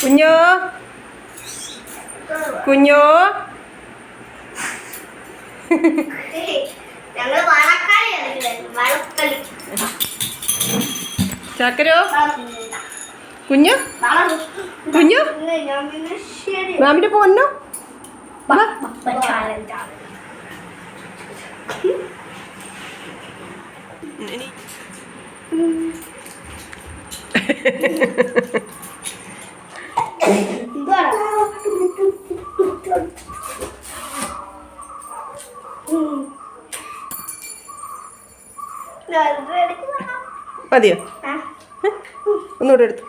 കുഞ്ഞോ? കുഞ്ഞോ? ചക്കരോ? കുഞ്ഞു? കുഞ്ഞു? മാമിന്റെ പൊന്നു മതിയോ? ഒന്നുകൂടെ എടുത്തു.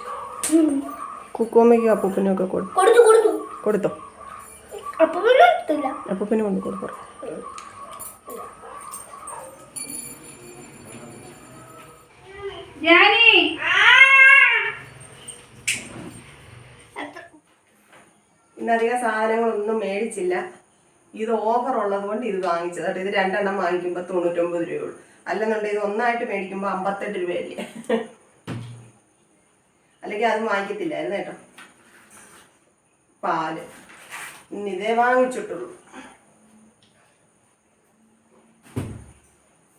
കുക്കുമ്മയ്ക്കും അപ്പൂപ്പനും ഒക്കെ കൊടു കൊടുത്തു കൊടുത്തു. കൊടുത്തോ? അപ്പൂപ്പനും കൊണ്ട് കൊടുക്കും ഇന്നധികം സാധനങ്ങളൊന്നും മേടിച്ചില്ല. ഇത് ഓഫർ ഉള്ളത് കൊണ്ട് ഇത് വാങ്ങിച്ചത് കേട്ടോ. ഇത് രണ്ടെണ്ണം വാങ്ങിക്കുമ്പോൾ തൊണ്ണൂറ്റൊമ്പത് രൂപയുള്ളൂ. അല്ലെന്നുണ്ടെങ്കിൽ ഇത് ഒന്നായിട്ട് മേടിക്കുമ്പോൾ അമ്പത്തെട്ട് രൂപയല്ലേ? അല്ലെങ്കിൽ അത് വാങ്ങിക്കത്തില്ലായിരുന്നു കേട്ടോ. പാൽ. ഇന്ന് ഇതേ വാങ്ങിച്ചിട്ടുള്ളൂ.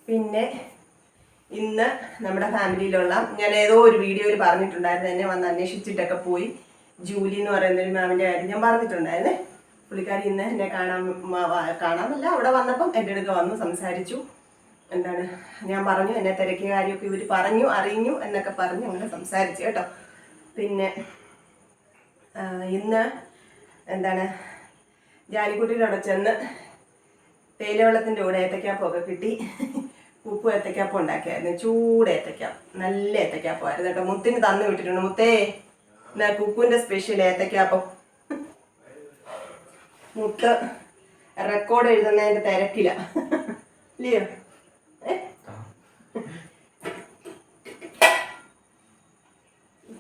പിന്നെ ഇന്ന് നമ്മുടെ ഫാമിലിയിലുള്ള ഞാൻ ഏതോ ഒരു വീഡിയോയിൽ പറഞ്ഞിട്ടുണ്ടായിരുന്നു എന്നെ വന്ന് അന്വേഷിച്ചിട്ടൊക്കെ പോയി. ജൂലി എന്ന് പറയുന്ന ഒരു മാമിന്റെ കാര്യം ഞാൻ പറഞ്ഞിട്ടുണ്ടായിരുന്നേ. പുള്ളിക്കാരി ഇന്ന് എന്നെ കാണാൻ കാണാമല്ല അവിടെ വന്നപ്പം എന്റെ അടുത്ത് വന്ന് സംസാരിച്ചു. എന്താണ് ഞാൻ പറഞ്ഞു എന്നെ തിരക്കിയ കാര്യമൊക്കെ ഇവർ പറഞ്ഞു അറിഞ്ഞു എന്നൊക്കെ പറഞ്ഞു അങ്ങനെ സംസാരിച്ചു കേട്ടോ. പിന്നെ ഇന്ന് എന്താണ് ജാലിക്കുട്ടിയിൽ അവിടെ ചെന്ന് തേയിലവെള്ളത്തിന്റെ കൂടെ ഏത്തക്കാപ്പൊക്കെ കിട്ടി. ഉപ്പ് ഏത്തക്കാപ്പം ഉണ്ടാക്കിയായിരുന്നു. ചൂട് ഏത്തക്കാപ്പം നല്ല ഏത്തക്കാപ്പമായിരുന്നു കേട്ടോ. മുത്തിന് തന്നു വിട്ടിട്ടുണ്ട്. മുത്തേ എന്നാ കുക്കുവിന്റെ സ്പെഷ്യൽ ഏത്തക്കാപ്പം. മുത്ത് റെക്കോർഡ് എഴുതുന്നതിന്റെ തിരക്കില്ല ഇല്ലയോ ആ. ഉം,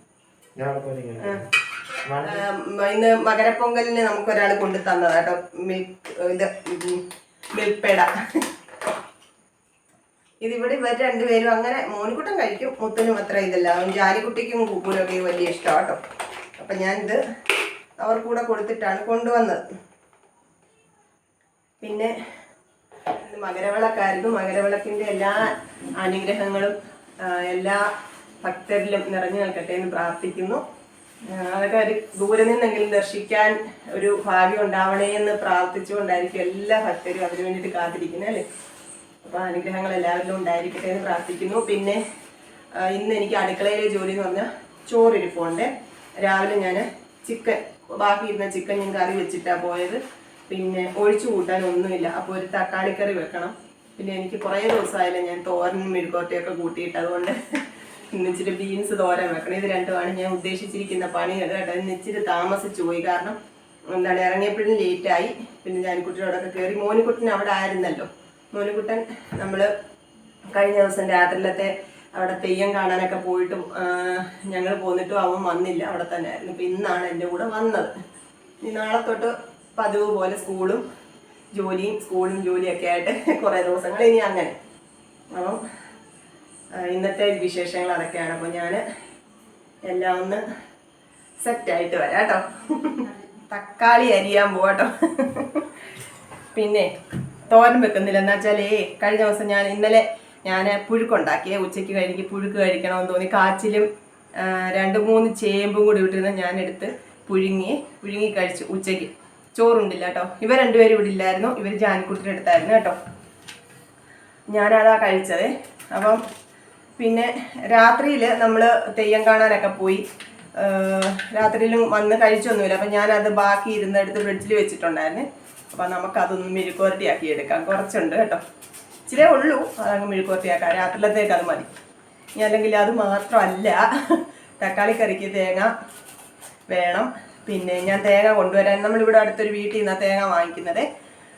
ഇന്ന് മകരപ്പൊങ്കലിന് നമുക്ക് ഒരാൾ കൊണ്ടു തന്നതാ കേട്ടോ. മിൽക്ക് ഇത് മിൽക്ക് പേട ഇതിവിടെ ഇവർ രണ്ടുപേരും അങ്ങനെ മോനിക്കുട്ടൻ കഴിക്കും മുത്തനും അത്ര ഇതല്ല. ജാലിക്കുട്ടിക്കും ഒക്കെ വലിയ ഇഷ്ടമാണ് കേട്ടോ. അപ്പം ഞാനിത് അവർ കൂടെ കൊടുത്തിട്ടാണ് കൊണ്ടുവന്നത്. പിന്നെ മകരവിളക്കായിരുന്നു. മകരവിളക്കിന്റെ എല്ലാ അനുഗ്രഹങ്ങളും എല്ലാ ഭക്തരിലും നിറഞ്ഞു നിൽക്കട്ടെ എന്ന് പ്രാർത്ഥിക്കുന്നു. അതൊക്കെ ഒരു ദൂരെ നിന്നെങ്കിലും ദർശിക്കാൻ ഒരു ഭാഗ്യം ഉണ്ടാവണേ എന്ന് പ്രാർത്ഥിച്ചുകൊണ്ടായിരിക്കും എല്ലാ ഭക്തരും അതിനു വേണ്ടിയിട്ട് കാത്തിരിക്കുന്നത് അല്ലേ? അപ്പോൾ അനുഗ്രഹങ്ങൾ എല്ലാവരിലും ഉണ്ടായിരിക്കട്ടെ എന്ന് പ്രാർത്ഥിക്കുന്നു. പിന്നെ ഇന്ന് എനിക്ക് അടുക്കളയിലെ ജോലി എന്ന് പറഞ്ഞാൽ ചോറിരിപ്പുണ്ട് രാവിലെ ഞാൻ ചിക്കൻ ബാക്കി ഇരുന്ന ചിക്കൻ ഞാൻ കറി വെച്ചിട്ടാണ് പോയത്. പിന്നെ ഒഴിച്ചു കൂട്ടാൻ ഒന്നുമില്ല. അപ്പോൾ ഒരു തക്കാളി കറി വെക്കണം. പിന്നെ എനിക്ക് കുറേ ദിവസമായില്ല ഞാൻ തോരനും മെഴുക്കോട്ടയൊക്കെ കൂട്ടിയിട്ട് അതുകൊണ്ട് ഇച്ചിരി ബീൻസ് തോരൻ വെക്കണം. ഇത് രണ്ടുമാണ് ഞാൻ ഉദ്ദേശിച്ചിരിക്കുന്ന പണി. കേട്ടോ ഇന്ന് താമസിച്ചു പോയി. കാരണം എന്താണ് ഇറങ്ങിയപ്പോഴും ലേറ്റായി പിന്നെ ജാനിക്കുട്ടിയോടൊക്കെ കയറി മോനിക്കുട്ടൻ അവിടെ ആയിരുന്നല്ലോ. മോനിക്കുട്ടൻ നമ്മൾ കഴിഞ്ഞ ദിവസം രാത്രിയിലത്തെ അവിടെ തെയ്യം കാണാനൊക്കെ പോയിട്ടും ഞങ്ങൾ പോന്നിട്ടും അവൻ വന്നില്ല. അവിടെ തന്നെ ആയിരുന്നു. ഇപ്പം ഇന്നാണ് എന്റെ കൂടെ വന്നത്. ഇനി നാളെ തൊട്ട് പതിവ് പോലെ സ്കൂളും ജോലിയും സ്കൂളും ജോലിയൊക്കെ ആയിട്ട് കുറേ ദിവസങ്ങൾ ഇനി അങ്ങനെ. അപ്പം ഇന്നത്തെ വിശേഷങ്ങൾ അതൊക്കെയാണ്. അപ്പോൾ ഞാൻ എല്ലാം ഒന്ന് സെറ്റായിട്ട് വരാം കേട്ടോ. തക്കാളി അരിയാൻ പോവാട്ടോ പിന്നെ തോരൻ വെക്കുന്നില്ല. എന്ന് വെച്ചാലേ കഴിഞ്ഞ ദിവസം ഞാൻ ഇന്നലെ ഞാൻ പുഴുക്കുണ്ടാക്കിയേ ഉച്ചയ്ക്ക് കഴിഞ്ഞ് പുഴുക്ക് കഴിക്കണമെന്ന് തോന്നി. കാച്ചിലും രണ്ട് മൂന്ന് ചേമ്പും കൂടി വിട്ടിരുന്ന ഞാൻ എടുത്ത് പുഴുങ്ങി പുഴുങ്ങി കഴിച്ചു ഉച്ചയ്ക്ക്. ചോറുണ്ടില്ല കേട്ടോ. ഇവർ രണ്ടുപേരും ഇവിടെ ഇല്ലായിരുന്നു. ഇവർ ജാനിക്കുട്ടിയുടെ അടുത്തായിരുന്നു കേട്ടോ. ഞാനതാ കഴിച്ചത്. അപ്പം പിന്നെ രാത്രിയിൽ നമ്മൾ തെയ്യം കാണാനൊക്കെ പോയി. രാത്രിയിലും വന്ന് കഴിച്ചൊന്നുമില്ല. അപ്പം ഞാനത് ബാക്കി ഇരുന്നെടുത്ത് ഫ്രിഡ്ജിൽ വെച്ചിട്ടുണ്ടായിരുന്നു. അപ്പം നമുക്കതൊന്ന് മെഴുക്കുവരട്ടിയാക്കി എടുക്കാം. കുറച്ചുണ്ട് കേട്ടോ. ഇച്ചിരേ ഉള്ളൂ. അതങ്ങ് മെഴുക്കുവരട്ടിയാക്കാം രാത്രിയിലത്തേക്ക് അത് മതി. ഇനി അല്ലെങ്കിൽ അത് മാത്രമല്ല. തക്കാളി കറിക്ക് തേങ്ങ വേണം. പിന്നെ ഞാൻ തേങ്ങ കൊണ്ടുവരാൻ നമ്മളിവിടെ അടുത്തൊരു വീട്ടിൽ നിന്നാണ് തേങ്ങ വാങ്ങിക്കുന്നത്.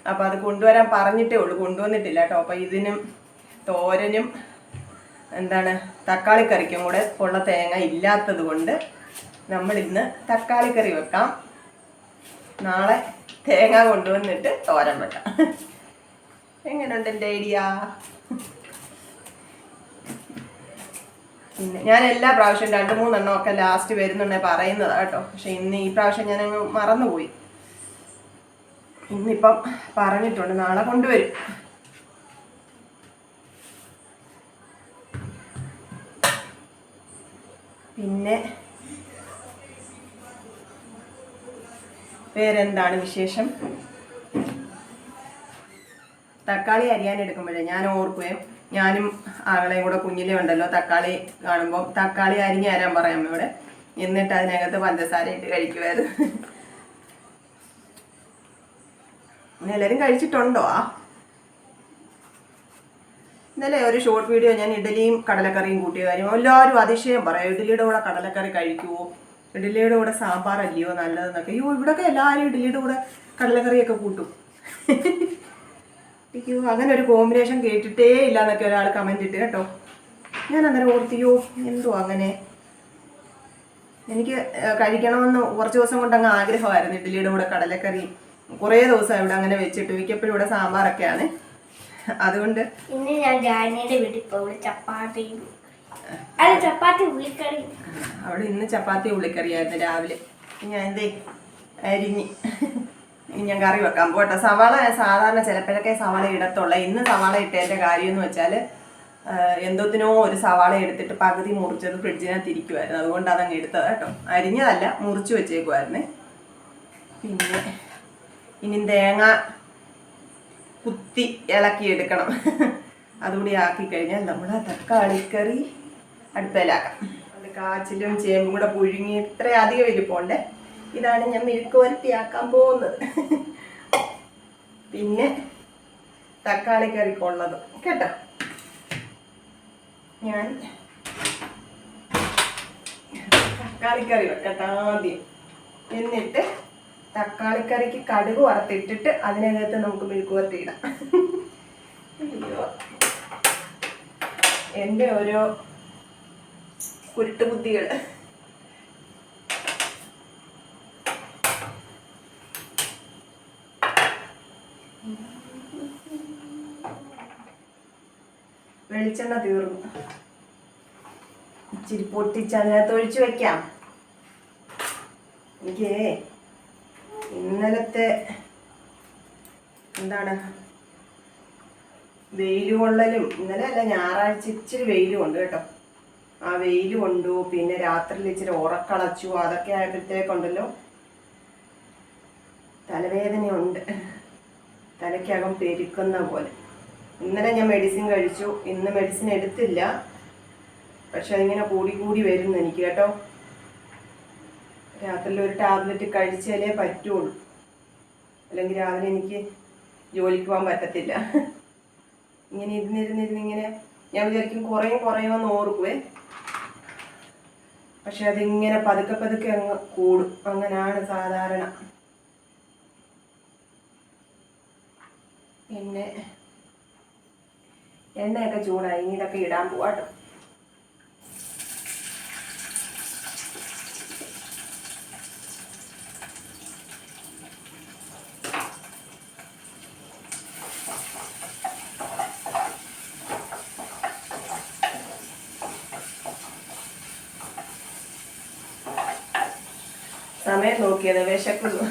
അപ്പോൾ അത് കൊണ്ടുവരാൻ പറഞ്ഞിട്ടേ ഉള്ളൂ. കൊണ്ടുവന്നിട്ടില്ല കേട്ടോ. അപ്പോൾ ഇതിനും തോരനും എന്താണ് തക്കാളി കറിക്കും കൂടെ ഉള്ള തേങ്ങ ഇല്ലാത്തത് കൊണ്ട് നമ്മളിന്ന് തക്കാളി കറി വെക്കാം. നാളെ തേങ്ങ കൊണ്ടുവന്നിട്ട് തോരൻ വെക്കാം. എങ്ങനെയുണ്ട് എന്റെ ഐഡിയ? പിന്നെ ഞാൻ എല്ലാ പ്രാവശ്യം രണ്ട് മൂന്നെണ്ണം ഒക്കെ ലാസ്റ്റ് വരുന്നുണ്ടെ പറയുന്നതാ കേട്ടോ. പക്ഷെ ഇന്ന് ഈ പ്രാവശ്യം ഞാൻ മറന്നുപോയി. ഇന്നിപ്പം പറഞ്ഞിട്ടുണ്ട് നാളെ കൊണ്ടുവരും. പിന്നെ വേറെന്താണ് വിശേഷം? തക്കാളി അരിയാൻ എടുക്കുമ്പോഴേ ഞാൻ ഓർക്കുകയും ഞാനും ആകളെയും കൂടെ കുഞ്ഞിലേ ഉണ്ടല്ലോ തക്കാളി കാണുമ്പോൾ തക്കാളി അരിഞ്ഞ് തരാൻ പറയാം ഇവിടെ എന്നിട്ട് അതിനകത്ത് പഞ്ചസാര ഇട്ട് കഴിക്കുമായിരുന്നു എല്ലാവരും കഴിച്ചിട്ടുണ്ടോ? ആ ഇന്നലെ ഒരു ഷോർട്ട് വീഡിയോ ഞാൻ ഇഡലിയും കടലക്കറിയും കൂട്ടിയ കാര്യം. എല്ലാവരും അതിശയം പറയാം ഇഡലിയുടെ കൂടെ കടലക്കറി കഴിക്കുമോ ഇഡലിയുടെ കൂടെ സാമ്പാർ അല്ലയോ നല്ലതെന്നൊക്കെ. അയ്യോ ഇവിടെയൊക്കെ എല്ലാവരും ഇഡലിയുടെ കൂടെ കടലക്കറിയൊക്കെ കൂട്ടും. അയ്യോ അങ്ങനെ ഒരു കോമ്പിനേഷൻ കേട്ടിട്ടേ ഇല്ല എന്നൊക്കെ ഒരാൾ കമന്റ് ഇട്ട് കേട്ടോ. ഞാൻ അന്നേരം ഓർത്തിയോ എന്തോ അങ്ങനെ. എനിക്ക് കഴിക്കണമെന്ന് കുറച്ച് ദിവസം കൊണ്ട് അങ്ങ് ആഗ്രഹമായിരുന്നു ഇഡ്ഡലിയുടെ കൂടെ കടലക്കറി. കുറേ ദിവസം ഇവിടെ അങ്ങനെ വെച്ചിട്ട് മിക്കപ്പോഴും ഇവിടെ സാമ്പാറൊക്കെയാണ്. അതുകൊണ്ട് ഇന്ന് ഞാൻ ജാനിയുടെ വീട്ടിൽ പോകും ചപ്പാത്തിയും അല്ല ചപ്പാത്തി ഉള്ളിക്കറി. അവിടെ ഇന്ന് ചപ്പാത്തി ഉള്ളിക്കറിയായിരുന്നു രാവിലെ. ഞാൻ എന്തേ അരിഞ്ഞ്. ഇനി ഞാൻ കറി വെക്കാൻ പോട്ടെ സവാള സാധാരണ ചിലപ്പോഴൊക്കെ സവാള ഇടത്തുള്ള. ഇന്ന് സവാള ഇട്ടതിന്റെ കാര്യം എന്ന് വെച്ചാൽ എന്തോത്തിനോ ഒരു സവാള എടുത്തിട്ട് പകുതി മുറിച്ചത് ഫ്രിഡ്ജിനകത്ത് ഇരിക്കുമായിരുന്നു അതുകൊണ്ട് അതങ്ങ് എടുത്തത് കേട്ടോ. അരിഞ്ഞതല്ല മുറിച്ച് വെച്ചേക്കുമായിരുന്നേ പിന്നെ ഇനി തേങ്ങ കുത്തി ഇളക്കി എടുക്കണം അതുകൂടി ആക്കി കഴിഞ്ഞാൽ നമ്മൾ തക്കാളിക്കറി അടുപ്പയിലാക്കാം. അത് കാച്ചിലും ചേമ്പും കൂടെ പുഴുങ്ങി ഇത്ര അധികം വലിപ്പമുണ്ട് ഇതാണ് ഞാൻ മെഴുക്ക് വരട്ടിയാക്കാൻ പോകുന്നത്. പിന്നെ തക്കാളി കറിക്കുള്ളത് കേട്ടോ? ഞാൻ തക്കാളിക്കറി വെക്കട്ടെ ആദ്യം. എന്നിട്ട് തക്കാളിക്കറിക്ക് കടുക് വറുത്തിട്ടിട്ട് അതിനകത്ത് നമുക്ക് മെഴുക്ക് വറുത്തിടാം എന്റെ ഓരോ കുരുട്ടുബുദ്ധികൾ വെളിച്ചെണ്ണ തീർന്നു. ഇച്ചിരി പൊട്ടിച്ച് അതിനകത്ത് ഒഴിച്ചു വെക്കാം. എനിക്ക് ഇന്നലത്തെ എന്താണ്? വെയിൽ കൊള്ളലും ഇന്നലെ അല്ല ഞായറാഴ്ച ഇച്ചിരി വെയിലും ഉണ്ട് കേട്ടോ. ആ വെയിൽ കൊണ്ടു പിന്നെ രാത്രിയിൽ ഇച്ചിരി ഉറക്കളച്ചു അതൊക്കെ ആയപ്പോഴത്തേക്കുണ്ടല്ലോ തലവേദനയുണ്ട്. തലയ്ക്കകം പെരുക്കുന്ന പോലെ. ഇന്നലെ ഞാൻ മെഡിസിൻ കഴിച്ചു. ഇന്ന് മെഡിസിൻ എടുത്തില്ല. പക്ഷെ അതിങ്ങനെ കൂടി കൂടി വരുന്നു എനിക്ക് കേട്ടോ. രാത്രിയിൽ ഒരു ടാബ്ലറ്റ് കഴിച്ചാലേ പറ്റുള്ളൂ. അല്ലെങ്കിൽ രാവിലെ എനിക്ക് ജോലിക്ക് പോകാൻ പറ്റത്തില്ല. ഇങ്ങനെ ഇരുന്നിരുന്നിരുന്ന് ഇങ്ങനെ ഞാൻ വിചാരിക്കും കുറയും കുറയുമെന്ന് ഓർക്കുവേ. പക്ഷെ അതിങ്ങനെ പതുക്കെ പതുക്കെ അങ്ങ് കൂടും. അങ്ങനെയാണ് സാധാരണ. പിന്നെ എണ്ണയൊക്കെ ചൂടായി. ഇനി ഇതൊക്കെ ഇടാൻ പോവാട്ടോ സമയം നോക്കിയത് വിശക്കുന്നു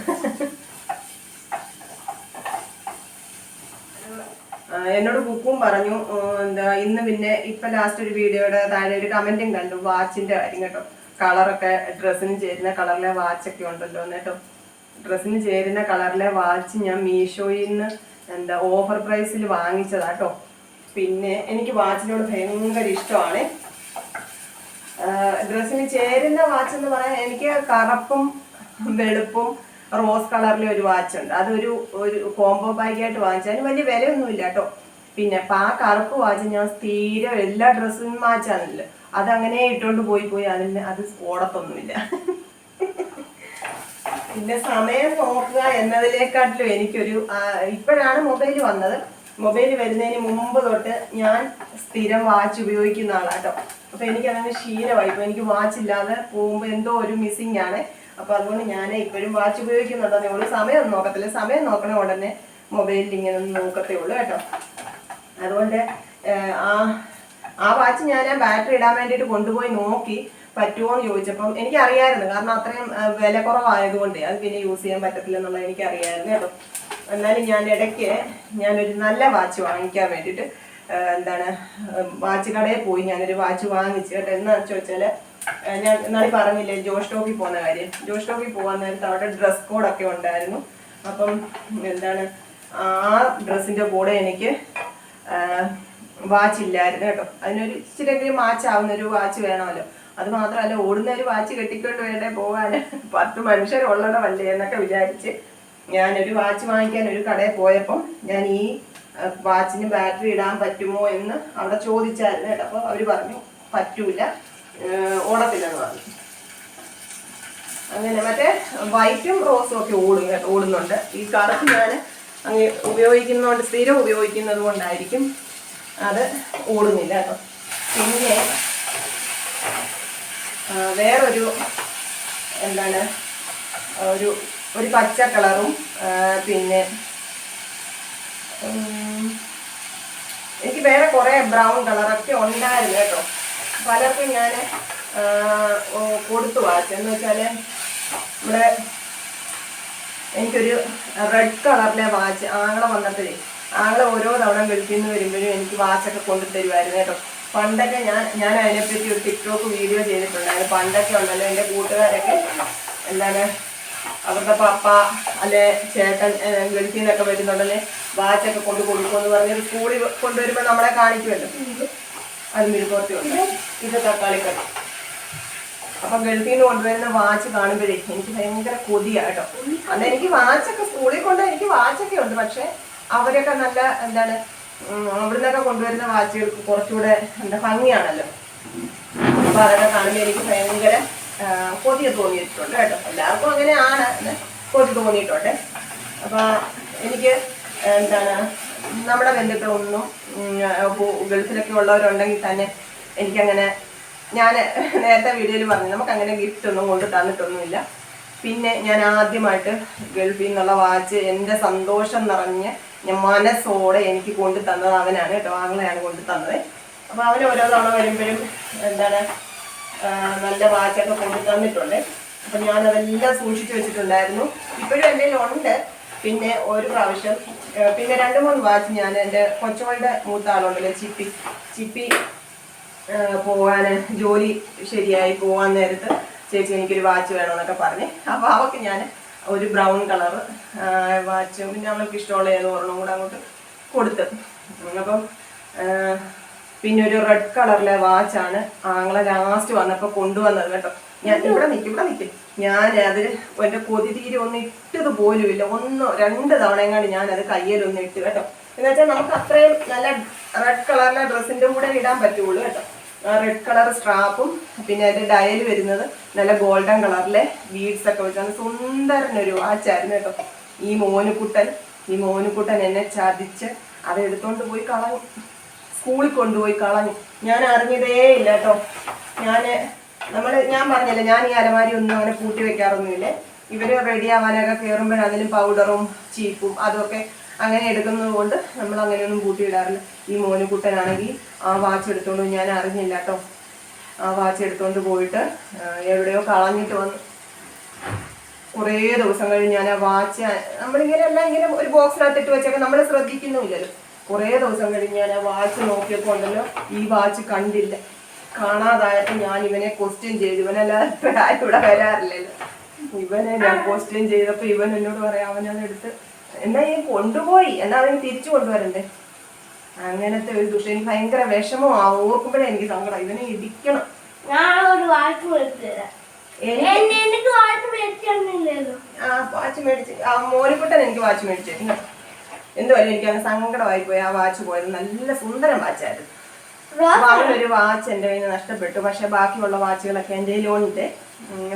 ആ, എന്നോട് കുക്കും പറഞ്ഞു ഉം, എന്താ ഇന്ന് പിന്നെ ഇപ്പൊ ലാസ്റ്റ് ഒരു വീഡിയോയുടെ താഴെ ഒരു കമന്റും കണ്ടു. വാച്ചിന്റെ കാര്യം കേട്ടോ. കളറൊക്കെ ഡ്രസ്സിന് ചേരുന്ന കളറിലെ വാച്ചൊക്കെ ഉണ്ടല്ലോ എന്നിട്ടോ ഡ്രസ്സിന് ചേരുന്ന കളറിലെ വാച്ച് ഞാൻ മീഷോയിൽ നിന്ന് എന്താ ഓഫർ പ്രൈസിൽ വാങ്ങിച്ചതാട്ടോ പിന്നെ എനിക്ക് വാച്ചിനോട് ഭയങ്കര ഇഷ്ടമാണ്. ഡ്രസ്സിന് ചേരുന്ന വാച്ച് എന്ന് പറയാൻ എനിക്ക് കറുപ്പും വെളുപ്പും റോസ് കളറിലെ ഒരു വാച്ച് ഉണ്ട്. അതൊരു ഒരു കോംബോ ബാഗായിട്ട് വാങ്ങിച്ചു വലിയ വിലയൊന്നുമില്ല കേട്ടോ. പിന്നെ അപ്പം ആ കറുപ്പ് വാച്ച് ഞാൻ സ്ഥിരം എല്ലാ ഡ്രസ്സും മാച്ചാണല്ലോ അങ്ങനെ ഇട്ടുകൊണ്ട് പോയി പോയി അതിന് അത് ഓടത്തൊന്നുമില്ല. പിന്നെ സമയം നോക്കുക എന്നതിലേക്കാട്ടിലും എനിക്കൊരു ഇപ്പോഴാണ് മൊബൈൽ വന്നത്. മൊബൈൽ വരുന്നതിന് മുമ്പ് തൊട്ട് ഞാൻ സ്ഥിരം വാച്ച് ഉപയോഗിക്കുന്ന ആളാട്ടോ. അപ്പൊ എനിക്ക് അതങ്ങ് ശീലമായി. ഇപ്പൊ എനിക്ക് വാച്ച് ഇല്ലാതെ പോകുമ്പോൾ എന്തോ ഒരു മിസ്സിംഗ് ആണ്. അപ്പൊ അതുകൊണ്ട് ഞാൻ ഇപ്പോഴും വാച്ച് ഉപയോഗിക്കുന്നുണ്ടോ നിങ്ങൾ സമയം നോക്കത്തില്ല. സമയം നോക്കണ ഉടനെ മൊബൈലിൽ ഇങ്ങനെ നോക്കത്തേ ഉള്ളൂ കേട്ടോ. അതുകൊണ്ട് ആ ആ വാച്ച് ഞാൻ ബാറ്ററി ഇടാൻ വേണ്ടിയിട്ട് കൊണ്ടുപോയി നോക്കി പറ്റുമോ എന്ന് ചോദിച്ചപ്പം എനിക്കറിയായിരുന്നു. കാരണം അത്രയും വില കുറവായതുകൊണ്ട് അത് പിന്നെ യൂസ് ചെയ്യാൻ പറ്റത്തില്ല എന്നുള്ളത് എനിക്കറിയായിരുന്നു കേട്ടോ. എന്നാലും ഞാൻ ഇടയ്ക്ക് ഞാനൊരു നല്ല വാച്ച് വാങ്ങിക്കാൻ വേണ്ടിയിട്ട് എന്താണ് വാച്ച് കടയിൽ പോയി ഞാനൊരു വാച്ച് വാങ്ങിച്ചു കേട്ടോ. എന്നാ ചോദിച്ചാൽ ഞാൻ എന്നാലും പറഞ്ഞില്ലേ ജോഷ് ടോപ്പിൽ പോകുന്ന കാര്യം. ജോഷ് ടോപ്പിൽ പോകാൻ നേരത്ത് അവിടെ ഡ്രസ് കോഡൊക്കെ ഉണ്ടായിരുന്നു. അപ്പം എന്താണ് ആ ഡ്രസ്സിന്റെ കൂടെ എനിക്ക് വാച്ച് ഇല്ലായിരുന്നു കേട്ടോ. അതിനൊരു ഇച്ചിരെങ്കിലും മാച്ച് ആവുന്ന ഒരു വാച്ച് വേണമല്ലോ. അത് മാത്രമല്ല ഓടുന്ന ഒരു വാച്ച് കെട്ടിക്കൊണ്ട് വേണ്ടേ പോകാൻ? പത്ത് മനുഷ്യരുള്ളടമല്ലേ എന്നൊക്കെ വിചാരിച്ച് ഞാനൊരു വാച്ച് വാങ്ങിക്കാൻ ഒരു കടയിൽ പോയപ്പം ഞാൻ ഈ വാച്ചിന് ബാറ്ററി ഇടാൻ പറ്റുമോ എന്ന് അവിടെ ചോദിച്ചായിരുന്നു കേട്ടോ. അപ്പോൾ അവർ പറഞ്ഞു പറ്റൂല. ഓടത്തില്ലെന്ന് പറഞ്ഞു. അങ്ങനെ മറ്റേ വൈറ്റും റോസും ഒക്കെ ഓടും കേട്ടോ ഓടുന്നുണ്ട്. ഈ കറുപ്പ് ഞാൻ അങ്ങ് ഉപയോഗിക്കുന്നതുകൊണ്ട് സ്ഥിരം ഉപയോഗിക്കുന്നത് കൊണ്ടായിരിക്കും അത് ഓടുന്നില്ല കേട്ടോ. പിന്നെ വേറൊരു എന്താണ് ഒരു ഒരു പച്ച കളറും പിന്നെ എനിക്ക് വേറെ കുറേ ബ്രൗൺ കളറൊക്കെ ഉണ്ടായിരുന്നു കേട്ടോ. പലർക്കും ഞാൻ കൊടുത്തു വാച്ച്. എന്ന് വെച്ചാൽ നമ്മുടെ എനിക്കൊരു റെഡ് കളറിലെ വാച്ച് ആങ്ങളെ വന്നപ്പോഴേ ആങ്ങളെ ഓരോ തവണ ഗൾഫിൽ നിന്ന് വരുമ്പോഴും എനിക്ക് വാച്ചൊക്കെ കൊണ്ടു തരുമായിരുന്നു കേട്ടോ. പണ്ടൊക്കെ ഞാൻ ഞാൻ അതിനെപ്പറ്റി ഒരു ടിക്ടോക്ക് വീഡിയോ ചെയ്തിട്ടുണ്ടായിരുന്നു. പണ്ടൊക്കെ ഉണ്ടല്ലോ എന്റെ കൂട്ടുകാരൊക്കെ എന്താണ് അവരുടെ പപ്പ അല്ലെ ചേട്ടൻ ഗൾഫിൽ നിന്നൊക്കെ വരുന്നുണ്ടല്ലേ വാച്ചൊക്കെ കൊണ്ട് കൊടുക്കുമെന്ന് പറഞ്ഞ് സ്കൂളിൽ കൊണ്ടുവരുമ്പോൾ നമ്മളെ കാണിക്കുമല്ലോ. അത് മിരുക്കോർത്തി ഉണ്ട്. ഇത് തക്കാളിക്കറി അപ്പൊ ഗൾഫിൽ നിന്ന് കൊണ്ടുവരുന്ന വാച്ച് കാണുമ്പോഴേ എനിക്ക് ഭയങ്കര കൊതിയാട്ടോ. അന്ന് എനിക്ക് വാച്ചൊക്കെ സ്കൂളിൽ കൊണ്ട് എനിക്ക് വാച്ചൊക്കെ ഉണ്ട് പക്ഷെ അവരൊക്കെ നല്ല എന്താണ് അവിടുന്നൊക്കെ കൊണ്ടുവരുന്ന വാച്ചുകൾക്ക് കുറച്ചുകൂടെ എന്താ ഭംഗിയാണല്ലോ. അപ്പൊ അതൊക്കെ കാണുമ്പോൾ എനിക്ക് ഭയങ്കര കൊതി തോന്നിയിട്ടുണ്ട് കേട്ടോ. എല്ലാവർക്കും അങ്ങനെയാണ് ആണ് കൊതി തോന്നിയിട്ടുണ്ട്. അപ്പൊ എനിക്ക് എന്താണ് നമ്മുടെ ബന്ധുക്കളൊന്നും ഗൾഫിലൊക്കെ ഉള്ളവരുണ്ടെങ്കിൽ തന്നെ എനിക്കങ്ങനെ ഞാൻ നേരത്തെ വീഡിയോയിൽ പറഞ്ഞു നമുക്ക് അങ്ങനെ ഗിഫ്റ്റ് ഒന്നും കൊണ്ട് തന്നിട്ടൊന്നുമില്ല. പിന്നെ ഞാൻ ആദ്യമായിട്ട് ഗൾഫിൽ നിന്നുള്ള വാച്ച് എന്റെ സന്തോഷം നിറഞ്ഞ് ഞാൻ മനസ്സോടെ എനിക്ക് കൊണ്ടു തന്നത് അവനാണ് കേട്ടോ ആങ്ങളെയാണ് കൊണ്ടു തന്നത്. അപ്പോൾ അവൻ ഓരോ തവണ വരുമ്പോഴും എന്താണ് നല്ല വാച്ചൊക്കെ കൊണ്ടു തന്നിട്ടുണ്ട്. അപ്പം ഞാനതെല്ലാം സൂക്ഷിച്ചു വെച്ചിട്ടുണ്ടായിരുന്നു. ഇപ്പോഴും എന്റെ ഉണ്ട് പിന്നെ ഒരു പ്രാവശ്യം പിന്നെ രണ്ട് മൂന്ന് വാച്ച് ഞാൻ എന്റെ കൊച്ചുമകളുടെ മൂത്ത ആളുണ്ടല്ലോ ചിപ്പി. ചിപ്പി പോകാൻ ജോലി ശരിയായി പോകാൻ നേരത്ത് ചേച്ചി എനിക്കൊരു വാച്ച് വേണമെന്നൊക്കെ പറഞ്ഞ്. അപ്പോൾ അവൾക്ക് ഞാൻ ഒരു ബ്രൗൺ കളർ വാച്ച് പിന്നെ അവൾക്ക് ഇഷ്ടമുള്ള ഏതോ ഒരെണ്ണം കൂടെ അങ്ങോട്ട് കൊടുത്ത്. അപ്പം പിന്നെ ഒരു റെഡ് കളറിലെ വാച്ചാണ് ആങ്ങളെ ലാസ്റ്റ് വന്നപ്പോൾ കൊണ്ടുവന്നത് കേട്ടോ. ഞാൻ ഇവിടെ നിൽക്കും ഇവിടെ നിൽക്കും ഞാൻ അതിൽ എന്റെ കൊതി തീരെ ഒന്ന് ഇട്ടത് പോലും ഇല്ല. ഒന്നോ രണ്ട് തവണയെങ്ങാണ്ട് ഞാൻ അത് കയ്യിലൊന്ന് ഇട്ട് കേട്ടോ. എന്ന് വെച്ചാൽ നമുക്ക് അത്രയും നല്ല റെഡ് കളറിലെ ഡ്രസ്സിന്റെ കൂടെ ഇടാൻ പറ്റുള്ളൂ കേട്ടോ. റെഡ് കളർ സ്ട്രാപ്പും പിന്നെ അതിന്റെ ഡയൽ വരുന്നത് നല്ല ഗോൾഡൻ കളറിലെ ബീഡ്സ് ഒക്കെ വെച്ചാണ്. സുന്ദരനൊരു വാച്ചായിരുന്നു കേട്ടോ. ഈ മോനുക്കുട്ടൻ ഈ മോനുക്കുട്ടൻ എന്നെ ചതിച്ച് അത് എടുത്തോണ്ട് പോയി കളഞ്ഞു. സ്കൂളിൽ കൊണ്ടുപോയി കളഞ്ഞു. ഞാൻ അറിഞ്ഞതേ ഇല്ല കേട്ടോ. ഞാൻ നമ്മൾ ഞാൻ പറഞ്ഞില്ല ഞാൻ ഈ അലമാരി ഒന്നും അങ്ങനെ കൂട്ടി വെക്കാറൊന്നുമില്ല. ഇവർ റെഡി ആവാനൊക്കെ കയറുമ്പോഴാണെങ്കിലും പൗഡറും ചീപ്പും അതൊക്കെ അങ്ങനെ എടുക്കുന്നത് കൊണ്ട് നമ്മൾ അങ്ങനെയൊന്നും കൂട്ടിയിടാറില്ല ഈ മോനുകുട്ടനാണെങ്കിൽ ആ വാച്ച് എടുത്തോണ്ട് ഞാൻ അറിഞ്ഞില്ല കേട്ടോ. ആ വാച്ച് എടുത്തോണ്ട് പോയിട്ട് എവിടെയോ കളഞ്ഞിട്ട് വന്നു. കുറേ ദിവസം കഴിഞ്ഞ് ഞാൻ ആ വാച്ച് നമ്മളിങ്ങനെ എല്ലാം ഇങ്ങനെ ഒരു ബോക്സിനകത്തിട്ട് വെച്ചൊക്കെ നമ്മൾ ശ്രദ്ധിക്കുന്നുമില്ലല്ലോ. കുറേ ദിവസം കഴിഞ്ഞ് ഞാൻ ആ വാച്ച് നോക്കിയപ്പോൾ ഉണ്ടല്ലോ ഈ വാച്ച് കണ്ടില്ല. കാണാതായപ്പോൾ ഞാൻ ഇവനെ ക്വസ്റ്റ്യൻ ചെയ്തു. ഇവനല്ലാതെ ഇവിടെ വരാറില്ലല്ലോ. ഇവനെ ഞാൻ ക്വസ്റ്റ്യൻ ചെയ്തപ്പോൾ ഇവൻ എന്നോട് പറയാം അവനത് എടുത്ത് എന്നാ ഞാൻ കൊണ്ടുപോയി? എന്നാ അതിന് തിരിച്ചു കൊണ്ടുവരണ്ടേ? അങ്ങനത്തെ ഒരു ദുഷ്യൻ എനിക്ക് ഭയങ്കര വിഷമോ ആ ഓർക്കുമ്പോഴേ എനിക്ക് സങ്കടം. ഇവനെ ഇടിക്കണം. ഞാൻ ഒരു എനിക്ക് വാച്ച് വാക്ക് ആ വാച്ച് മേടിച്ച്. ആ മോനിക്കുട്ടൻ എനിക്ക് വാച്ച് മേടിച്ചു തരുന്നു എന്തുവല്ല എനിക്ക് അങ്ങനെ സങ്കടമായി പോയി ആ വാച്ച് പോയത്. നല്ല സുന്ദരം വാച്ചായിരുന്നു. ഒരു വാച്ച് എന്റെ കയ്യിൽ നിന്ന് നഷ്ടപ്പെട്ടു. പക്ഷെ ബാക്കിയുള്ള വാച്ചുകളൊക്കെ എന്റെ കയ്യിലുണ്ട്.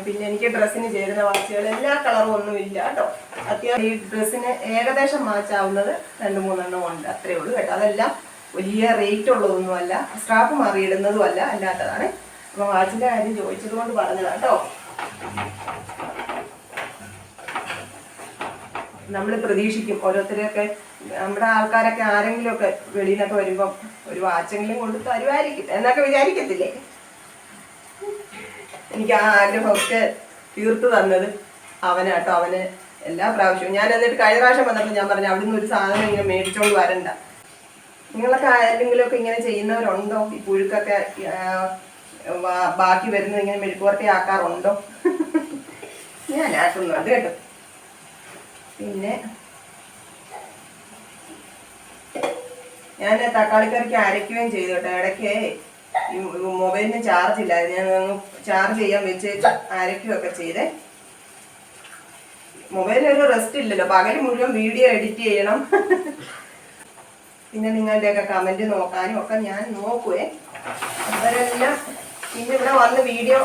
പിന്നെ എനിക്ക് ഡ്രസ്സിന് ചേരുന്ന വാച്ചുകൾ എല്ലാ കളറും ഒന്നും ഇല്ല കേട്ടോ. അത്യാവശ്യം ഈ ഡ്രസ്സിന് ഏകദേശം മാച്ച് ആവുന്നത് രണ്ട് മൂന്നെണ്ണം ഉണ്ട് അത്രേ ഉള്ളൂ കേട്ടോ. അതെല്ലാം വലിയ റേറ്റ് ഉള്ളതൊന്നുമല്ല സ്ട്രാപ്പ് മാറിയിടുന്നതും അല്ല അല്ലാത്തതാണ്. അപ്പൊ വാച്ചിന്റെ കാര്യം ചോദിച്ചത് കൊണ്ട് പറഞ്ഞതാണ് കേട്ടോ. നമ്മൾ പ്രതീക്ഷിക്കും ഓരോരുത്തരെയൊക്കെ നമ്മുടെ ആൾക്കാരൊക്കെ ആരെങ്കിലുമൊക്കെ വെളിയിൽ നിന്നൊക്കെ വരുമ്പം ഒരു വാച്ചെങ്കിലും കൊണ്ട് തരുമായിരിക്കും എന്നൊക്കെ വിചാരിക്കത്തില്ലേ? എനിക്ക് ആ ആഗ്രഹമൊക്കെ തീർത്തു തന്നത് അവനാട്ടോ. അവന് എല്ലാ പ്രാവശ്യവും ഞാൻ എന്നിട്ട് കഴിഞ്ഞ പ്രാവശ്യം വന്നപ്പോൾ ഞാൻ പറഞ്ഞു അവിടുന്ന് ഒരു സാധനം ഇങ്ങനെ മേടിച്ചോണ്ട് വരണ്ട. നിങ്ങളൊക്കെ ആരെങ്കിലുമൊക്കെ ഇങ്ങനെ ചെയ്യുന്നവരുണ്ടോ? ഈ പുഴുക്കൊക്കെ ബാക്കി വരുന്നത് ഇങ്ങനെ മെഴുക്കുവരട്ടി ആക്കാറുണ്ടോ? ഞാൻ ആക്കുന്നു അത് കേട്ടോ. പിന്നെ? ഞാൻ തക്കാളിക്കറിക്ക് അരയ്ക്കുകയും ചെയ്തു കേട്ടോ ഇടയ്ക്ക്. മൊബൈലിന് ചാർജ് ഇല്ലായിരുന്നു ഞാൻ ചാർജ് ചെയ്യാൻ വെച്ച് അരയ്ക്കുകയൊക്കെ ചെയ്തേ. മൊബൈലിന് ഒരു റെസ്റ്റ് ഇല്ലല്ലോ. പകൽ മുഴുവൻ വീഡിയോ എഡിറ്റ് ചെയ്യണം. പിന്നെ നിങ്ങളുടെയൊക്കെ കമന്റ് നോക്കാനും ഒക്കെ ഞാൻ നോക്കുവേ. അവരെല്ലാം പിന്നെ ഇവിടെ വന്ന് വീഡിയോ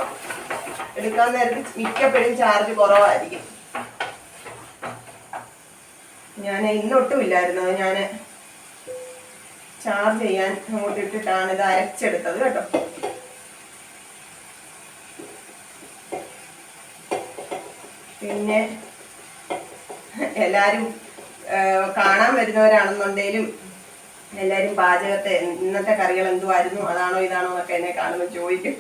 എടുക്കാൻ നേരത്ത് മിക്കപ്പോഴും ചാർജ് കുറവായിരിക്കും. ഞാൻ ഇന്നൊട്ടും ഇല്ലായിരുന്നു. ഞാൻ ചാർജ് ചെയ്യാൻ അങ്ങോട്ട് ഇട്ടിട്ടാണ് ഇത് അരച്ചെടുത്തത് കേട്ടോ. പിന്നെ എല്ലാരും കാണാൻ വരുന്നവരാണെന്നുണ്ടെങ്കിലും എല്ലാരും പാചകത്തെ ഇന്നത്തെ കറികൾ എന്തുമായിരുന്നു അതാണോ ഇതാണോ എന്നൊക്കെ എന്നെ കാണുമ്പോൾ ചോദിക്കും.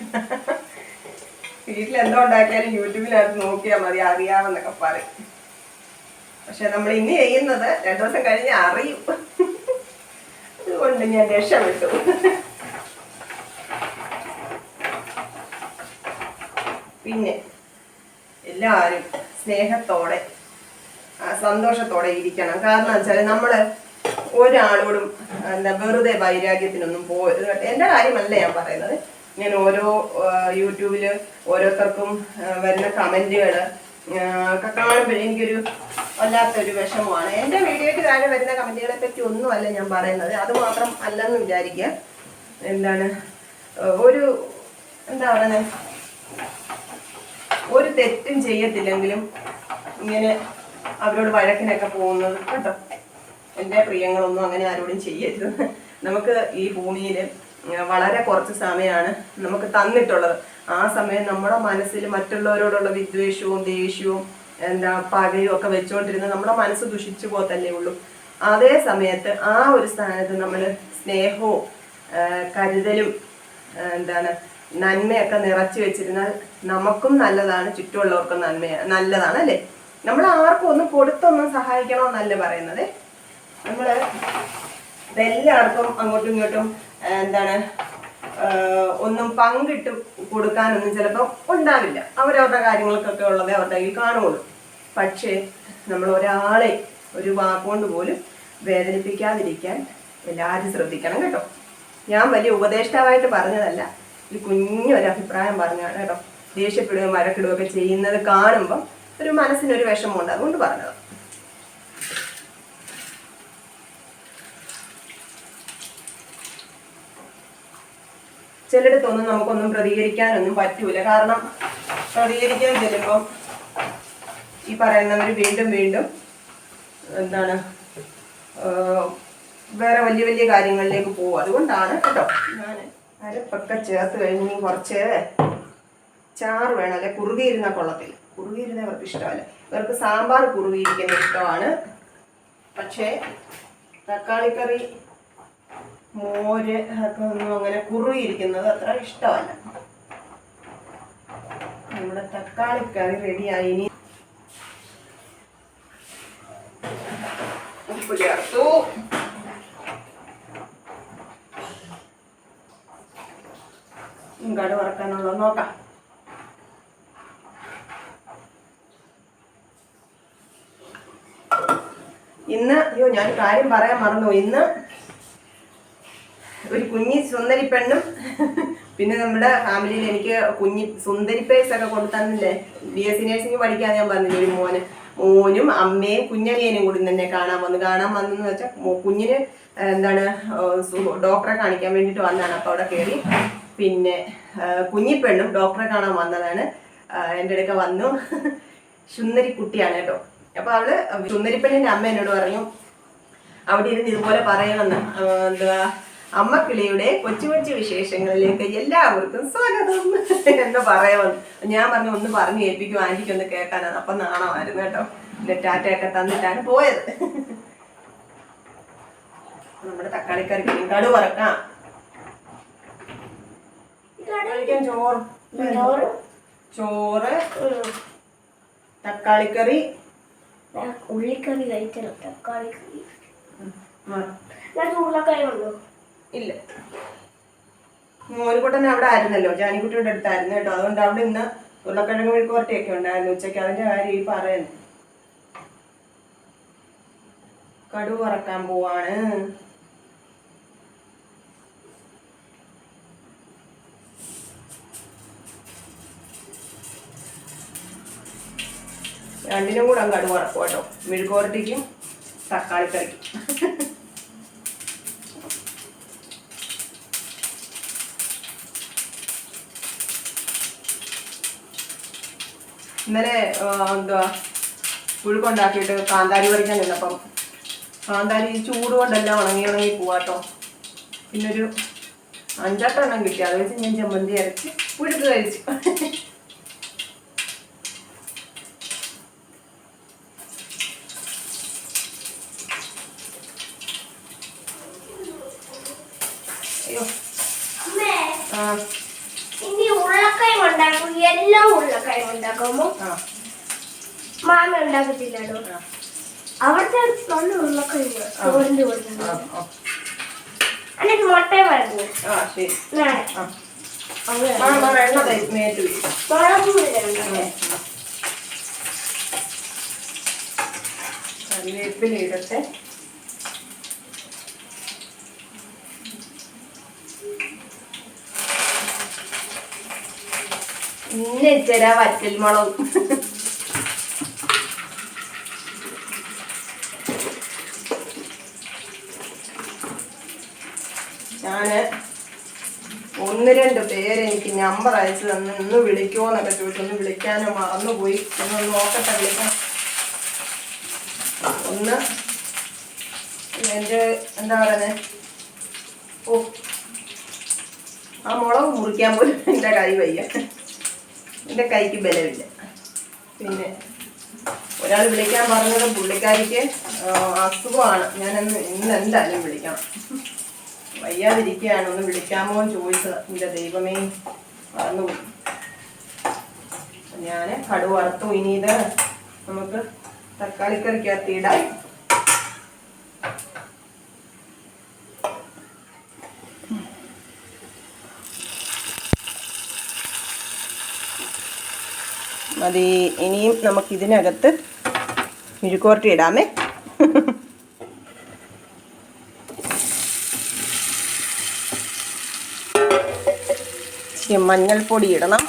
വീട്ടിൽ എന്തോ ഉണ്ടാക്കിയാലും യൂട്യൂബിനകത്ത് നോക്കിയാൽ മതി അറിയാമെന്നൊക്കെ പറയും. പക്ഷെ നമ്മൾ ഇന്ന് ചെയ്യുന്നത് രണ്ടു ദിവസം കഴിഞ്ഞ് അറിയും. അതുകൊണ്ട് ഞാൻ രക്ഷപ്പെട്ടു. പിന്നെ എല്ലാവരും സ്നേഹത്തോടെ സന്തോഷത്തോടെ ഇരിക്കണം. കാരണം വെച്ചാൽ നമ്മൾ ഒരാളോടും എന്താ വെറുതെ വൈരാഗ്യത്തിനൊന്നും പോകരുത് എന്റെ കാര്യമല്ല ഞാൻ പറയുന്നത്. ഞാൻ ഓരോ യൂട്യൂബിൽ ഓരോരുത്തർക്കും വരുന്ന ഒക്കെ കാണുമ്പോൾ എനിക്കൊരു വല്ലാത്തൊരു വിഷമമാണ്. എന്റെ വീഡിയോയ്ക്ക് താഴെ വരുന്ന കമന്റുകളെ പറ്റി ഒന്നുമല്ല ഞാൻ പറയുന്നത്. അത് മാത്രം അല്ലെന്ന് വിചാരിക്കുക. എന്താണ്? ഒരു എന്താ പറയുന്നത് ഒരു തെറ്റും ചെയ്യത്തില്ലെങ്കിലും ഇങ്ങനെ അവരോട് വഴക്കിനൊക്കെ പോകുന്നത് കേട്ടോ. എന്റെ പ്രിയങ്ങളൊന്നും അങ്ങനെ ആരോടും ചെയ്യരുത്. നമുക്ക് ഈ ഭൂമിയിൽ വളരെ കുറച്ച് സമയമാണ് നമുക്ക് തന്നിട്ടുള്ളത്. ആ സമയം നമ്മുടെ മനസ്സിൽ മറ്റുള്ളവരോടുള്ള വിദ്വേഷവും ദേഷ്യവും എന്താ പകയും ഒക്കെ വെച്ചുകൊണ്ടിരുന്ന നമ്മുടെ മനസ്സ് ദുഷിച്ചു പോകത്തല്ലേ ഉള്ളൂ. അതേ സമയത്ത് ആ ഒരു സ്ഥാനത്ത് നമ്മൾ സ്നേഹവും കരുതലും എന്താണ് നന്മയൊക്കെ നിറച്ചു വെച്ചിരുന്നാൽ നമുക്കും നല്ലതാണ് ചുറ്റുമുള്ളവർക്കും നന്മ നല്ലതാണ് അല്ലേ? നമ്മൾ ആർക്കും ഒന്നും കൊടുത്തൊന്നും സഹായിക്കണമെന്നല്ല പറയുന്നത്? നമ്മൾ എല്ലാവർക്കും അങ്ങോട്ടും ഇങ്ങോട്ടും എന്താണ് ഒന്നും പങ്കിട്ട് കൊടുക്കാനൊന്നും ചിലപ്പോൾ ഉണ്ടാവില്ല. അവരവരുടെ കാര്യങ്ങൾക്കൊക്കെ ഉള്ളത് അവരുടെ കയ്യിൽ കാണുള്ളൂ പക്ഷേ നമ്മൾ ഒരാളെ ഒരു വാക്കുകൊണ്ട് പോലും വേദനിപ്പിക്കാതിരിക്കാൻ എല്ലാവരും ശ്രദ്ധിക്കണം കേട്ടോ. ഞാൻ വലിയ ഉപദേഷ്ടാവായിട്ട് പറഞ്ഞതല്ല. ഒരു കുഞ്ഞൊരു അഭിപ്രായം പറഞ്ഞാണ് കേട്ടോ. ദേഷ്യപ്പെടുകയും മരക്കിടുകയൊക്കെ ചെയ്യുന്നത് കാണുമ്പം ഒരു മനസ്സിനൊരു വിഷമമുണ്ട് അതുകൊണ്ട് പറഞ്ഞത്. ചിലയിടത്തൊന്നും നമുക്കൊന്നും പ്രതികരിക്കാനൊന്നും പറ്റൂല. കാരണം പ്രതികരിക്കാൻ ചെല്ലുമ്പോൾ ഈ പറയുന്നവർ വീണ്ടും വീണ്ടും എന്താണ് വേറെ വലിയ വലിയ കാര്യങ്ങളിലേക്ക് പോകും. അതുകൊണ്ടാണ് കേട്ടോ ഞാൻ അരപ്പൊക്കെ ചേർത്ത് കഴിഞ്ഞ് കുറച്ച് ചാറ് വേണം. അല്ലെ കുറുകിയിരുന്ന കൊള്ളത്തിൽ. കുറുകിയിരുന്ന ഇവർക്ക് ഇഷ്ടമല്ല. ഇവർക്ക് സാമ്പാർ കുറുകിയിരിക്കുന്ന ഇഷ്ടമാണ്. പക്ഷേ തക്കാളിക്കറി മോര് ഒന്നും അങ്ങനെ കുറുകിയിരിക്കുന്നത് അത്ര ഇഷ്ടമല്ല. നമ്മുടെ തക്കാളിക്കറി റെഡിയായി. ഇനി ഉപ്പ് ചേർത്തു. കട വറക്കാനുള്ളത് നോക്കാം. ഇന്ന് അയ്യോ ഞാൻ കാര്യം പറയാൻ മറന്നു ഇന്ന് ഒരു കുഞ്ഞി സുന്ദരി പെണ്ണും പിന്നെ നമ്മുടെ ഫാമിലിയിൽ എനിക്ക് കുഞ്ഞി സുന്ദരി പേഴ്സ് ഒക്കെ കൊണ്ടു ബി എസ് നേഴ്സിംഗ് പഠിക്കാൻ ഞാൻ പറഞ്ഞില്ലേ ഒരു മോന്. മോനും അമ്മയും കുഞ്ഞനിയനും കൂടി തന്നെ കാണാൻ വന്നു. കാണാൻ വന്നെന്ന് വെച്ചാൽ കുഞ്ഞിന് എന്താണ് ഡോക്ടറെ കാണിക്കാൻ വേണ്ടിയിട്ട് വന്നതാണ്. അപ്പോൾ അവിടെ കയറി പിന്നെ കുഞ്ഞി പെണ്ണും ഡോക്ടറെ കാണാൻ വന്നതാണ്. എന്റെ അടുക്ക വന്നു. സുന്ദരി കുട്ടിയാണ് കേട്ടോ. അപ്പോൾ അവൾ സുന്ദരിപ്പെണ്ണിന്റെ അമ്മ എന്നോട് പറഞ്ഞു അവിടെ ഇരുന്ന് ഇതുപോലെ പറയണമെന്ന് ആ, എന്തുവാ അമ്മക്കിളിയുടെ കൊച്ചു കൊച്ചു വിശേഷങ്ങളിലേക്ക് എല്ലാവർക്കും സ്വാഗതം എന്ന് പറയുമെന്ന് ഞാൻ പറഞ്ഞു ഒന്ന് പറഞ്ഞു ഏൽപ്പിക്കും ആന്റിക്ക് ഒന്ന് കേൾക്കാനാണ്. അപ്പൊ നാണമായിരുന്നു കേട്ടോ. ടാറ്റയൊക്കെ തന്നിട്ടാണ് പോയത്. നമ്മുടെ തക്കാളിക്കറിക്ക് കടു പറക്കാം ചോറ്. ചോറ്. തക്കാളിക്കറി. ഉള്ളിക്കറി കഴിക്കണം. തക്കാളി കറി ഉരുളക്കറി ഉണ്ടോ ഇല്ല. മോനുകുട്ടൻ അവിടെ ആയിരുന്നല്ലോ. ജാനിക്കുട്ടിയുടെ അടുത്തായിരുന്നു കേട്ടോ. അതുകൊണ്ട് അവിടെ ഇന്ന് ഉരുളക്കിഴങ്ങ് മെഴുക്കുവരട്ടിയൊക്കെ ഉണ്ടായിരുന്നു. ഉച്ചയ്ക്ക് അതിന്റെ കാര്യം ഈ പറയുന്നു. കടു വറക്കാൻ പോവാണ്. രണ്ടിനും കൂടെ അങ്ങ് കടു വറക്കും കേട്ടോ മെഴുക്കുവരട്ടിക്കും തക്കാളിക്കറിക്കും ഇന്നലെ എന്തുവാ പുഴുക്കുണ്ടാക്കിയിട്ട് കാന്താരി പറിക്കാൻ നിന്നപ്പം കാന്താരി ചൂട് കൊണ്ടെല്ലാം ഉണങ്ങി ഉണങ്ങി പോവാട്ടോ പിന്നൊരു അഞ്ചെട്ടെണ്ണം കിട്ടി. അത് വെച്ച് ഞാൻ ചമ്മന്തി അരച്ച് പുഴുക്ക് കഴിച്ചു അയ്യോ ആ ഇനി ഉരുളക്കറി ഉണ്ടാക്കും എല്ലാ ഉരുളക്കറി ഉണ്ടാക്കുമ്പോ മാമ ഉണ്ടാക്കത്തില്ലോ അവിടുത്തെ നല്ല ഉരുളക്കറി ചോറിന്റെ കൊടുക്കുന്നത് ആ. എന്നിട്ട് മുട്ടയും വരുന്നു ശരി. ആ. അങ്ങനെ. ആ ആ, എണ്ണ തേ- മേത്ത് വീഴും മുളക് പൊടി തരണ്ടേ കറിവേപ്പില പിന്നെ ഇച്ചരാ വറ്റൽ മുളക്. ഞാൻ ഒന്ന് രണ്ട് പേര് എനിക്ക് നമ്പർ അയച്ചു തന്നെ ഒന്ന് വിളിക്കുമോ എന്നൊക്കെ ചോദിച്ചു. ഒന്ന് വിളിക്കാനോ മറന്നുപോയി. ഒന്ന് നോക്കട്ടെ വിളിക്കാം ഒന്ന് എന്റെ എന്താ പറയുന്നത് ഓ ആ മുളക് മുറിക്കാൻ പോലും എന്റെ കൈ വയ്യ. എന്റെ കൈക്ക് ബലമില്ല. പിന്നെ ഒരാൾ വിളിക്കാൻ പറഞ്ഞത് പുള്ളിക്കാരിക്ക് അസുഖമാണ്. ഞാൻ ഇന്ന് ഇന്ന് എന്തായാലും വിളിക്കണം. വയ്യാതിരിക്കുകയാണ്. ഒന്ന് വിളിക്കാമോ എന്ന് ചോദിച്ചത്. എന്റെ ദൈവമേ മറന്നുപോയി ഞാൻ കടുവറുത്തു ഇനി ഇത് നമുക്ക് തക്കാളിക്കറിക്കകത്ത് ഇടാം. മതി ഇനിയും നമുക്ക് ഇതിനകത്ത് മെഴുക്കുവരട്ടി ഇടാമേ. ഇച്ചിരി മഞ്ഞൾപ്പൊടി ഇടണം.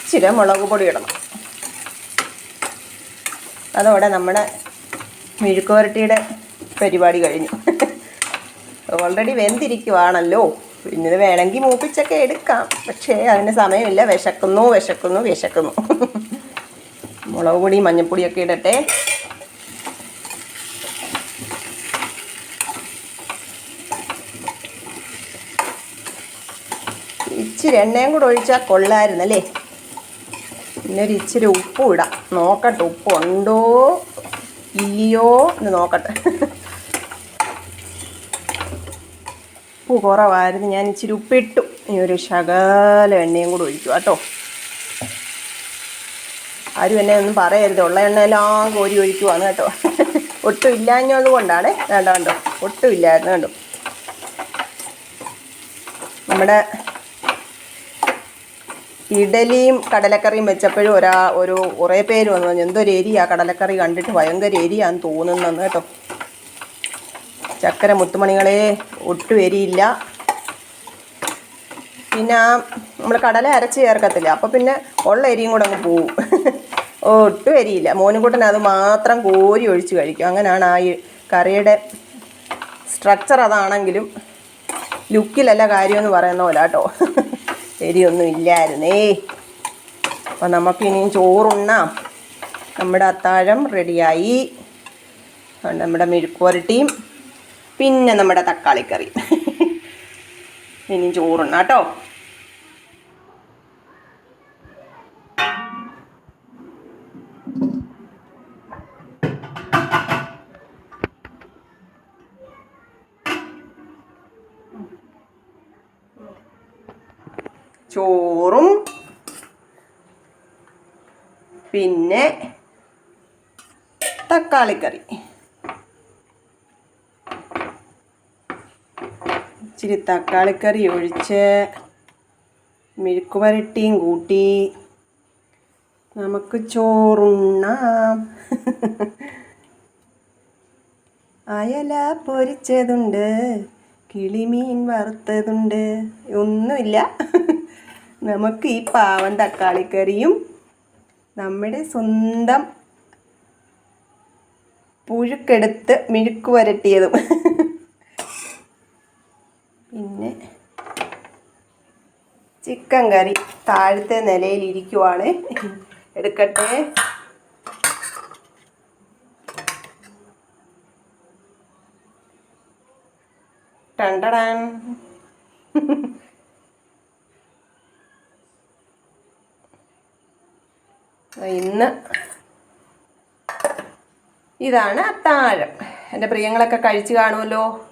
ഇച്ചിരി മുളക് പൊടി ഇടണം. അതോടെ നമ്മുടെ മെഴുക്കുവരട്ടിയുടെ പരിപാടി കഴിഞ്ഞു. ഓൾറെഡി വെന്തിരിക്കുവാണല്ലോ. പിന്നെ വേണമെങ്കിൽ മൂപ്പിച്ചൊക്കെ എടുക്കാം. പക്ഷേ അതിന് സമയമില്ല. വിശക്കുന്നു വിശക്കുന്നു വിശക്കുന്നു. മുളക് പൊടി മഞ്ഞൾപ്പൊടിയൊക്കെ ഇടട്ടെ. ഇച്ചിരി എണ്ണയും കൂടെ ഒഴിച്ചാൽ കൊള്ളായിരുന്നല്ലേ? പിന്നെ ഒരു ഇച്ചിരി ഉപ്പും ഇടാം. നോക്കട്ടെ ഉപ്പ് ഉണ്ടോ ഇല്ലയോ എന്ന് നോക്കട്ടെ. ഉപ്പ് കുറവായിരുന്നു. ഞാൻ ഇച്ചിരി ഉപ്പിട്ടു. ഈ ഒരു ശകല എണ്ണയും കൂടെ ഒഴിക്കുക കേട്ടോ. ആരും എന്നെ ഒന്നും പറയരുത്. ഉള്ള എണ്ണയെല്ലാം കോരി ഒഴിക്കുവാണ് കേട്ടോ. ഒട്ടും ഇല്ലാഞ്ഞത് കൊണ്ടാണ്. വേണ്ട കണ്ടോ. ഒട്ടും ഇല്ലായിരുന്നു കണ്ടോ. നമ്മുടെ ഇഡലിയും കടലക്കറിയും വെച്ചപ്പോഴും ഒരാ ഒരു കുറേ പേര് വന്നു. എന്തൊരു എരിയാ കടലക്കറി കണ്ടിട്ട് ഭയങ്കര എരിയാന്ന് തോന്നുന്നെന്ന് കേട്ടോ. ചക്കര മുത്തുമണികളെ ഒട്ടും എരിയില്ല. പിന്നെ ആ നമ്മൾ കടല അരച്ച് ചേർക്കത്തില്ല. അപ്പോൾ പിന്നെ ഉള്ള എരിയും കൂടെ അങ്ങ് പോവും. ഒട്ടും എരിയില്ല. മോനുകൂട്ടൻ അത് മാത്രം കോരി ഒഴിച്ച് കഴിക്കും. അങ്ങനെയാണ് ആ കറിയുടെ സ്ട്രക്ചർ അതാണെങ്കിലും ലുക്കിലല്ല കാര്യമെന്ന് പറയുന്ന പോലെ കേട്ടോ എരിയൊന്നും ഇല്ലായിരുന്നേ. അപ്പം നമുക്കിനിയും ചോറുണ്ണാം. നമ്മുടെ അത്താഴം റെഡിയായി നമ്മുടെ മെഴുക്കുവരട്ടിയും. പിന്നെ നമ്മുടെ തക്കാളിക്കറി. ഇനിയും ചോറുണ്ണ കേട്ടോ. ചോറും പിന്നെ തക്കാളിക്കറി. ഇച്ചിരി തക്കാളിക്കറി ഒഴിച്ച് മെഴുക്കുവരട്ടിയും കൂട്ടി. നമുക്ക് ചോറുണ്ണാം. അയല പൊരിച്ചതുണ്ട് കിളിമീൻ വറുത്തതുണ്ട് ഒന്നുമില്ല. നമുക്ക് ഈ പാവൻ തക്കാളിക്കറിയും നമ്മുടെ സ്വന്തം പുഴുക്കെടുത്ത് മിഴുക്ക് വരട്ടിയതും പിന്നെ ചിക്കൻ കറി താഴത്തെ നിലയിൽ ഇരിക്കുവാണ് എടുക്കട്ടെ. ടണ്ടടാൻ. ഇന്ന് ഇതാണ് അത്താഴം. എന്റെ പ്രിയങ്ങളൊക്കെ കഴിച്ചു കാണുമല്ലോ.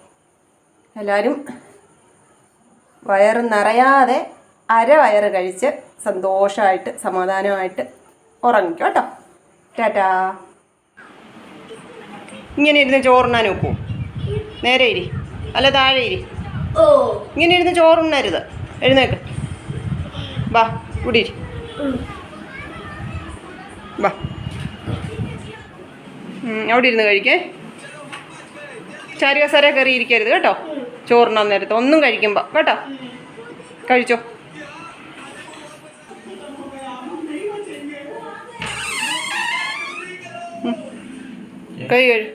എല്ലാവരും വയറ് നിറയാതെ അര വയറ് കഴിച്ച് സന്തോഷമായിട്ട് സമാധാനമായിട്ട് ഉറങ്ങിക്കും കേട്ടോ. ടാറ്റാ. ഇങ്ങനെ ഇരുന്ന് ചോറുണ്ണാൻ നോക്കൂ. നേരെ ഇരി. അല്ല താഴെ ഇരി. ഓ. ഇങ്ങനെ ഇരുന്ന് ചോറുണ്ണരുത്. എഴുന്നേക്ക്. വാ ഇവിടെ ഇരി. വാ അവിടെ ഇരുന്ന് കഴിക്കേ. ചാരി കസേര കയറി ഇരിക്കരുത് കേട്ടോ. ചോറിനാൻ നേരത്തെ ഒന്നും കഴിക്കുമ്പോൾ കേട്ടോ? കഴിച്ചോ? കൈ കഴി